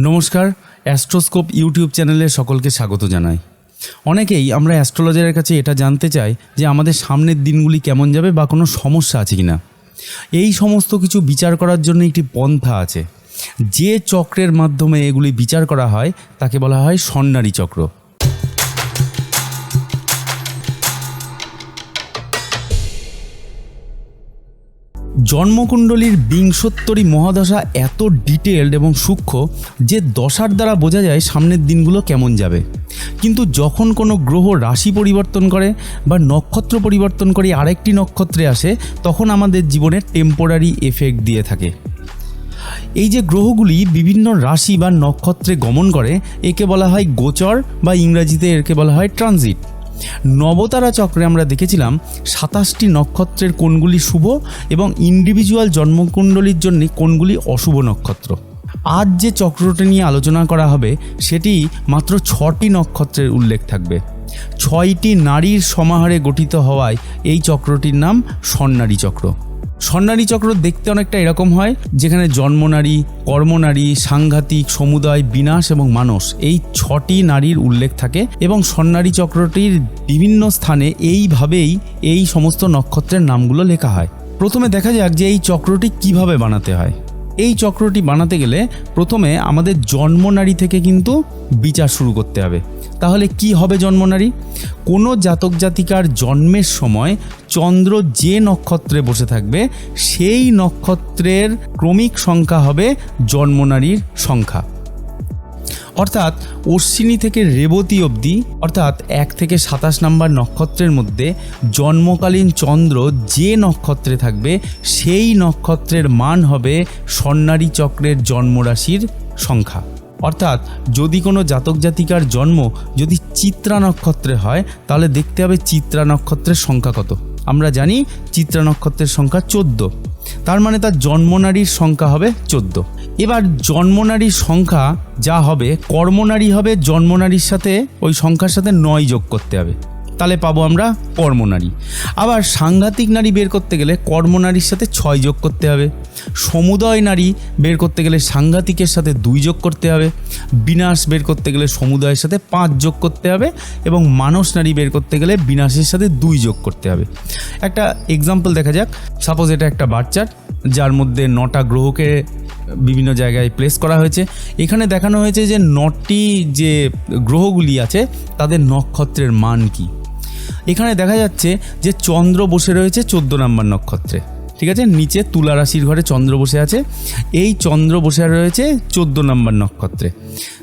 নমস্কার, অ্যাস্ট্রোস্কোপ ইউটিউব চ্যানেলে সকলকে স্বাগত জানাই। অনেকেই আমরা অ্যাস্ট্রোলজারের কাছে এটা জানতে চাই যে আমাদের সামনের দিনগুলি কেমন যাবে বা কোনো সমস্যা আছে কি না এই সমস্ত কিছু বিচার করার জন্য একটি পন্থা আছে। যে চক্রের মাধ্যমে এগুলি বিচার করা হয়, তাকে বলা হয় সন্ন্যারী চক্র। জন্মকুণ্ডলীর বিংশোত্তরী মহাদশা এত ডিটেলড এবং সূক্ষ্ম যে দশার দ্বারা বোঝা যায় সামনের দিনগুলো কেমন যাবে। কিন্তু যখন কোনো গ্রহ রাশি পরিবর্তন করে বা নক্ষত্র পরিবর্তন করে আরেকটি নক্ষত্রে আসে, তখন আমাদের জীবনে টেম্পোরারি এফেক্ট দিয়ে থাকে। এই যে গ্রহগুলি বিভিন্ন রাশি বা নক্ষত্রে গমন করে, একে বলা হয় গোচর বা ইংরাজিতে একে বলা হয় ট্রানজিট নবতারা চক্রে আমরা দেখেছিলাম সাতাশটি নক্ষত্রের কোনগুলি শুভ এবং ইন্ডিভিজুয়াল জন্মকুণ্ডলীর জন্য কোনগুলি অশুভ নক্ষত্র। আজ যে চক্রটি নিয়ে আলোচনা করা হবে, সেটি মাত্র ছটি নক্ষত্রের উল্লেখ থাকবে। ছয়টি নারীর সমাহারে গঠিত হওয়ায় এই চক্রটির নাম স্বর্ণারী চক্র। স্বর্ণারী চক্র দেখতে অনেকটা এরকম হয়, যেখানে জন্মনারী কর্মনারী সাংঘাতিক, সমুদায়, বিনাশ এবং মানুষ এই ছটি নারীর উল্লেখ থাকে এবং স্বর্ণারী চক্রটির বিভিন্ন স্থানে এইভাবেই এই সমস্ত নক্ষত্রের নামগুলো লেখা হয়। প্রথমে দেখা যাক যে এই চক্রটি কীভাবে বানাতে হয়। এই চক্রটি বানাতে গেলে প্রথমে আমাদের জন্মনারী থেকে কিন্তু বিচার শুরু করতে হবে। তাহলে কি হবে জন্মনারী কোনো জাতক জাতিকার জন্মের সময় চন্দ্র যে নক্ষত্রে বসে থাকবে, সেই নক্ষত্রের ক্রমিক সংখ্যা হবে জন্মনারীর সংখ্যা। অর্থাৎ অশ্বিনী থেকে রেবতী অবধি, অর্থাৎ এক থেকে সাতাশ নাম্বার নক্ষত্রের মধ্যে জন্মকালীন চন্দ্র যে নক্ষত্রে থাকবে, সেই নক্ষত্রের মান হবে স্বর্ণারী চক্রের জন্মরাশির সংখ্যা। অর্থাৎ যদি কোনো জাতক জাতিকার জন্ম যদি চিত্রা নক্ষত্রে হয়, তাহলে দেখতে হবে চিত্রা নক্ষত্রের সংখ্যা কত। আমরা জানি চিত্রা নক্ষত্রের সংখ্যা চোদ্দ। তার মানে তার জন্মনারীর সংখ্যা হবে চোদ্দ। এবার জন্মনারীর সংখ্যা যা হবে কর্মনারী হবে জন্মনারীর সাথে ওই সংখ্যার সাথে নয় যোগ করতে হবে। তাহলে পাবো আমরা কর্মনারী। আবার সাংঘাতিক নারী বের করতে গেলে কর্মনারীর সাথে ছয় যোগ করতে হবে। সমুদয় নারী বের করতে গেলে সাংঘাতিকের সাথে দুই যোগ করতে হবে। বিনাশ বের করতে গেলে সমুদয়ের সাথে পাঁচ যোগ করতে হবে এবং মানস নারী বের করতে গেলে বিনাশের সাথে দুই যোগ করতে হবে। একটা এক্সাম্পল দেখা যাক। সাপোজ এটা একটা বাচ্চার, যার মধ্যে নটা গ্রহকে বিভিন্ন জায়গায় প্লেস করা হয়েছে। এখানে দেখানো হয়েছে যে নটি যে গ্রহগুলি আছে, তাদের নক্ষত্রের মান কী? এখানে দেখা যাচ্ছে যে চন্দ্র বসে রয়েছে চোদ্দ নম্বর নক্ষত্রে। ঠিক আছে? নিচে তুলা রাশির ঘরে চন্দ্র বসে আছে। এই চন্দ্র বসে রয়েছে চোদ্দ নম্বর নক্ষত্রে।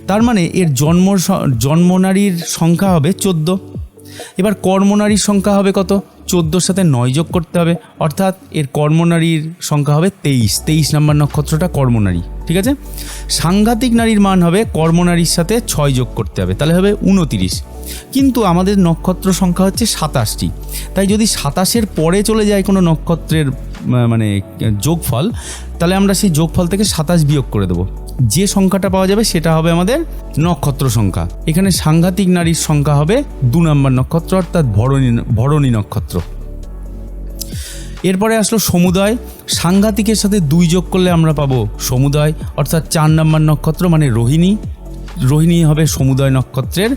তার মানে এর জন্ম জন্মনারীর সংখ্যা হবে চোদ্দ। এবার কর্মনারীর সংখ্যা হবে কত? চোদ্দোর সাথে নয় যোগ করতে হবে। অর্থাৎ এর কর্মনারীর সংখ্যা হবে তেইশ। তেইশ নম্বর নক্ষত্রটা কর্মনারী, ঠিক আছে? সাংঘাতিক নারীর মান হবে কর্মনারীর সাথে ছয় যোগ করতে হবে, তাহলে হবে উনতিরিশ কিন্তু আমাদের নক্ষত্র সংখ্যা হচ্ছে সাতাশটি। তাই যদি সাতাশের পরে চলে যায় কোনো নক্ষত্রের মানে যোগফল, তাহলে আমরা সেই যোগফল থেকে সাতাশ বিয়োগ করে দেবো। যে সংখ্যাটা পাওয়া যাবে সেটা হবে আমাদের নক্ষত্র সংখ্যা। এখানে সাংঘাতিক নারীর সংখ্যা হবে দু নম্বর নক্ষত্র, অর্থাৎ ভরণী ভরণী নক্ষত্র। এরপরে আসলো সমুদয়। সাংঘাতিকের সাথে দুই যোগ করলে আমরা পাবো সমুদয়, অর্থাৎ চার নম্বর নক্ষত্র মানে রোহিণী। রোহিণী হবে সমুদয় নক্ষত্রের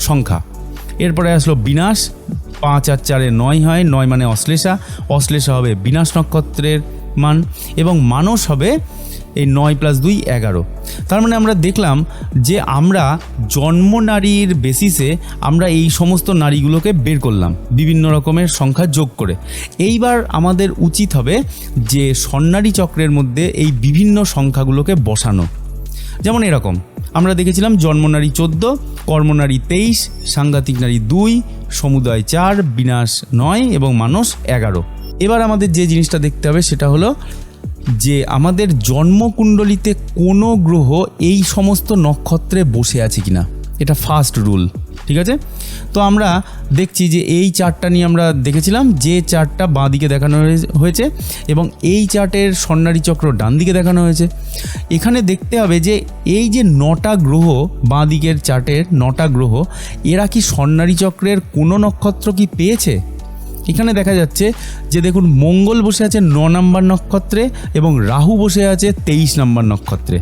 সংখ্যা। এরপরে আসলো বিনাশ। পাঁচ আর চারে নয় হয়, নয় মানে অশ্লেষা। অশ্লেষা হবে বিনাশ নক্ষত্রের মান এবং মানস হবে এই নয় প্লাস দুই এগারো। তার মানে আমরা দেখলাম যে আমরা জন্ম নারীর বেসিসে আমরা এই সমস্ত নারীগুলোকে বের করলাম, বিভিন্ন রকমের সংখ্যা যোগ করে। এইবার আমাদের উচিত হবে যে স্বর্ণারী চক্রের মধ্যে এই বিভিন্ন সংখ্যাগুলোকে বসানো। যেমন এরকম, আমরা দেখেছিলাম জন্মনারী চোদ্দ কর্মনারী তেইশ, সাংঘাতিক নারী দুই, সমুদয় চার, বিনাশ নয় এবং মানস এগারো। এবার আমাদের যে জিনিসটা দেখতে হবে সেটা হলো যে আমাদের জন্মকুণ্ডলিতে কোনো গ্রহ এই সমস্ত নক্ষত্রে বসে আছে কিনা। এটা ফার্স্ট রুল ঠিক আছে? তো আমরা দেখছি যে এই চার্টটা নিয়ে আমরা দেখেছিলাম, যে চার্টটা বাঁ দিকে দেখানো হয়েছে এবং এই চার্টের স্বর্ণারী চক্র ডান দিকে দেখানো হয়েছে। এখানে দেখতে হবে যে এই যে নটা গ্রহ বাঁ দিকের চার্টের নটা গ্রহ, এরা কি স্বর্ণারী চক্রের কোনো নক্ষত্র কি পেয়েছে? এখানে দেখা যাচ্ছে যে দেখুন, মঙ্গল বসে আছে ন নাম্বার নক্ষত্রে এবং রাহু বসে আছে তেইশ নাম্বার নক্ষত্রে।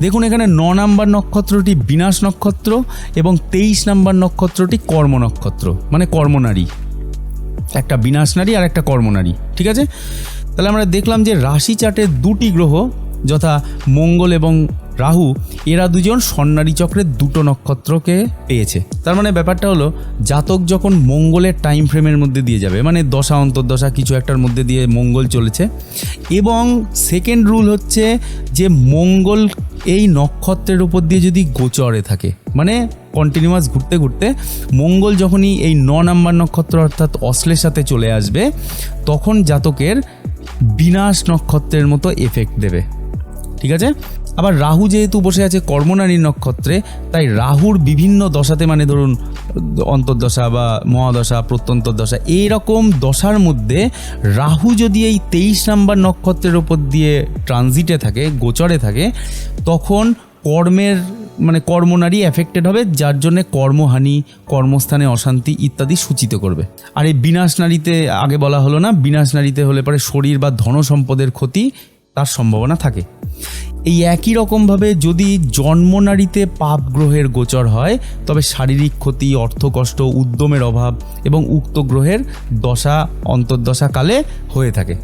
দেখুন, এখানে ন নাম্বার নক্ষত্রটি বিনাশ নক্ষত্র এবং তেইশ নাম্বার নক্ষত্রটি কর্ম নক্ষত্র মানে কর্মনারী একটা বিনাশ নারী আর একটা কর্মনারী ঠিক আছে? তাহলে আমরা দেখলাম যে রাশি চার্টের দুটি গ্রহ, যথা মঙ্গল এবং রাহু, এরা দুজন স্বর্ণারী চক্রের দুটো নক্ষত্রকে পেয়েছে। তার মানে ব্যাপারটা হলো, জাতক যখন মঙ্গলের টাইম ফ্রেমের মধ্যে দিয়ে যাবে মানে দশা, অন্তর্দশা কিছু একটার মধ্যে দিয়ে মঙ্গল চলেছে, এবং সেকেন্ড রুল হচ্ছে যে মঙ্গল এই নক্ষত্রের উপর দিয়ে যদি গোচরে থাকে মানে কন্টিনিউয়াস ঘুরতে ঘুরতে মঙ্গল যখনই এই ন নাম্বার নক্ষত্র অর্থাৎ অশ্লের সাথে চলে আসবে, তখন জাতকের বিনাশ নক্ষত্রের মতো এফেক্ট দেবে। ঠিক আছে? আবার রাহু যেহেতু বসে আছে কর্মনারী নক্ষত্রে, তাই রাহুর বিভিন্ন দশাতে মানে ধরুন, অন্তর্দশা বা মহাদশা প্রত্যন্তর্দশা এইরকম দশার মধ্যে রাহু যদি এই তেইশ নাম্বার নক্ষত্রের ওপর দিয়ে ট্রানজিটে থাকে, গোচরে থাকে, তখন কর্মের মানে কর্মনারী এফেক্টেড হবে, যার জন্য কর্মহানি, কর্মস্থানে অশান্তি ইত্যাদি সূচিত করবে। আর এই বিনাশ নারীতে আগে বলা হলো না, বিনাশ নারীতে হলে পরে শরীর বা ধন সম্পদের ক্ষতি তার সম্ভাবনা থাকে। এই একই রকমভাবে যদি জন্মনারীতে পাপ গ্রহের গোচর হয়, তবে শারীরিক ক্ষতি, অর্থকষ্ট, উদ্যমের অভাব এবং উক্ত গ্রহের দশা অন্তর্দশা কালে হয়ে থাকে।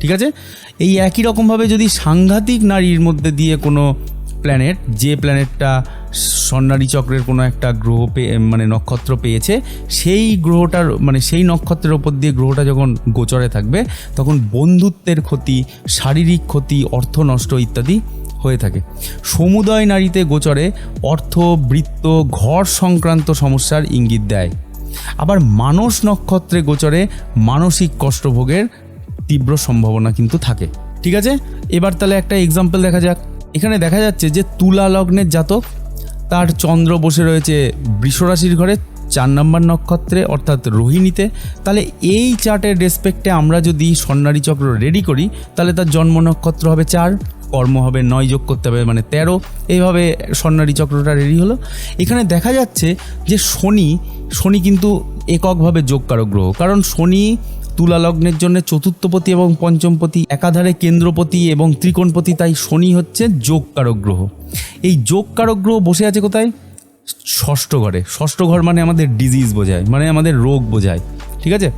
ঠিক আছে? এই একই রকমভাবে যদি সাংঘাতিক নারীর মধ্যে দিয়ে কোনো প্ল্যানেট যে প্ল্যানেটটা স্বর্ণারী চক্রের কোনো একটা গ্রহ পেয়ে মানে নক্ষত্র পেয়েছে, সেই গ্রহটার মানে সেই নক্ষত্রের ওপর দিয়ে গ্রহটা যখন গোচরে থাকবে, তখন বন্ধুত্বের ক্ষতি, শারীরিক ক্ষতি, অর্থ নষ্ট ইত্যাদি হয়ে থাকে। সমুদয় নারীতে গোচরে অর্থ, বৃত্ত, ঘর সংক্রান্ত সমস্যার ইঙ্গিত দেয়। আবার মানস নক্ষত্রে গোচরে মানসিক কষ্টভোগের তীব্র সম্ভাবনা কিন্তু থাকে। ঠিক আছে? এবার তাহলে একটা এক্সাম্পল দেখা যাক। এখানে দেখা যাচ্ছে যে তুলা লগ্নের জাতক, তার চন্দ্র বসে রয়েছে বৃষরাশির ঘরে চার নম্বর নক্ষত্রে, অর্থাৎ রোহিণীতে। তাহলে এই চার্টের রেসপেক্টে আমরা যদি স্বর্ণারী চক্র রেডি করি, তাহলে তার জন্ম নক্ষত্র হবে চার, কর্ম হবে নয় যোগ করতে হবে মানে তেরো। এইভাবে স্বর্ণারী চক্রটা রেডি হলো। এখানে দেখা যাচ্ছে যে শনি শনি কিন্তু এককভাবে যোগকারক গ্রহ। কারণ শনি তুলা লগ্নের জন্য চতুর্থপতি এবং পঞ্চমপতি, একাধারে কেন্দ্রপতি এবং ত্রিকোণপতি, তাই শনি হচ্ছে যোগকারক গ্রহ। এই যোগকারক গ্রহ বসে আছে কোথায়? ষষ্ঠ ঘরে। ষষ্ঠ ঘর মানে আমাদের ডিজিজ বোঝায় মানে আমাদের রোগ বোঝায়, ঠিক আছে?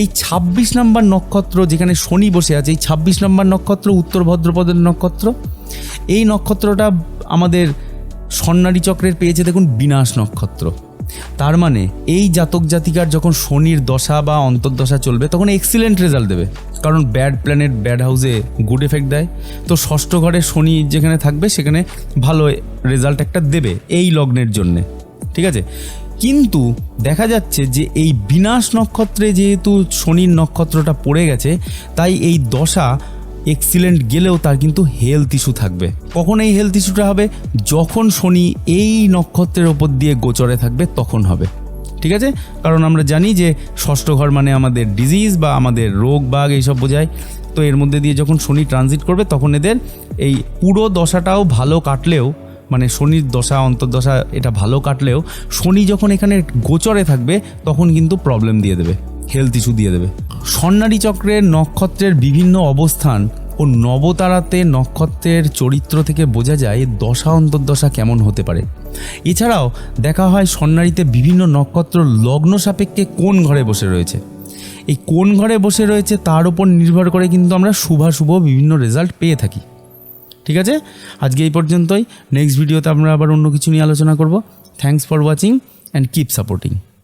এই ২৬ নম্বর নক্ষত্র যেখানে শনি বসে আছে, এই ২৬ নম্বর নক্ষত্র, উত্তর ভদ্রপদের নক্ষত্র, এই নক্ষত্রটা আমাদের স্বর্ণারী চক্রের পেয়েছে দেখুন বিনাশ নক্ষত্র। তার মানে এই জাতক জাতিকার যখন শনির দশা বা অন্তর্দশা চলবে, তখন এক্সিলেন্ট রেজাল্ট দেবে। কারণ ব্যাড প্ল্যানেট ব্যাড হাউসে গুড এফেক্ট দেয়। তো ষষ্ঠ ঘরে শনি যেখানে থাকবে, সেখানে ভালো রেজাল্ট একটা দেবে এই লগ্নের জন্যে। ঠিক আছে? কিন্তু দেখা যাচ্ছে যে এই বিনাশ নক্ষত্রে যেহেতু শনির নক্ষত্রটা পড়ে গেছে, তাই এই দশা এক্সিলেন্ট গেলেও তার কিন্তু হেলথ ইস্যু থাকবে। কখন এই হেলথ ইস্যুটা হবে? যখন শনি এই নক্ষত্রের ওপর দিয়ে গোচরে থাকবে, তখন হবে। ঠিক আছে? কারণ আমরা জানি যে ষষ্ঠ ঘর মানে আমাদের ডিজিজ বা আমাদের রোগ বাগ এইসব বোঝায়। তো এর মধ্যে দিয়ে যখন শনি ট্রানজিট করবে, তখন এদের এই পুরো দশাটাও ভালো কাটলেও মানে শনির দশা, অন্তর্দশা এটা ভালো কাটলেও, শনি যখন এখানে গোচরে থাকবে, তখন কিন্তু প্রবলেম দিয়ে দেবে। হেলথ ইস্যু দিয়ে দেবে। স্বর্ণারী চক্রের নক্ষত্রের বিভিন্ন অবস্থান ও নবতারাতে নক্ষত্রের চরিত্র থেকে বোঝা যায় দশা অন্তর্দশা কেমন হতে পারে। এছাড়াও দেখা হয় স্বর্ণারীতে বিভিন্ন নক্ষত্র লগ্ন সাপেক্ষে কোন ঘরে বসে রয়েছে। এই কোন ঘরে বসে রয়েছে তার উপর নির্ভর করে কিন্তু আমরা শুভাশুভ বিভিন্ন রেজাল্ট পেয়ে থাকি। ঠিক আছে? আজকে এই পর্যন্তই। নেক্সট ভিডিওতে আমরা আবার অন্য কিছু নিয়ে আলোচনা করব। Thanks for watching and keep supporting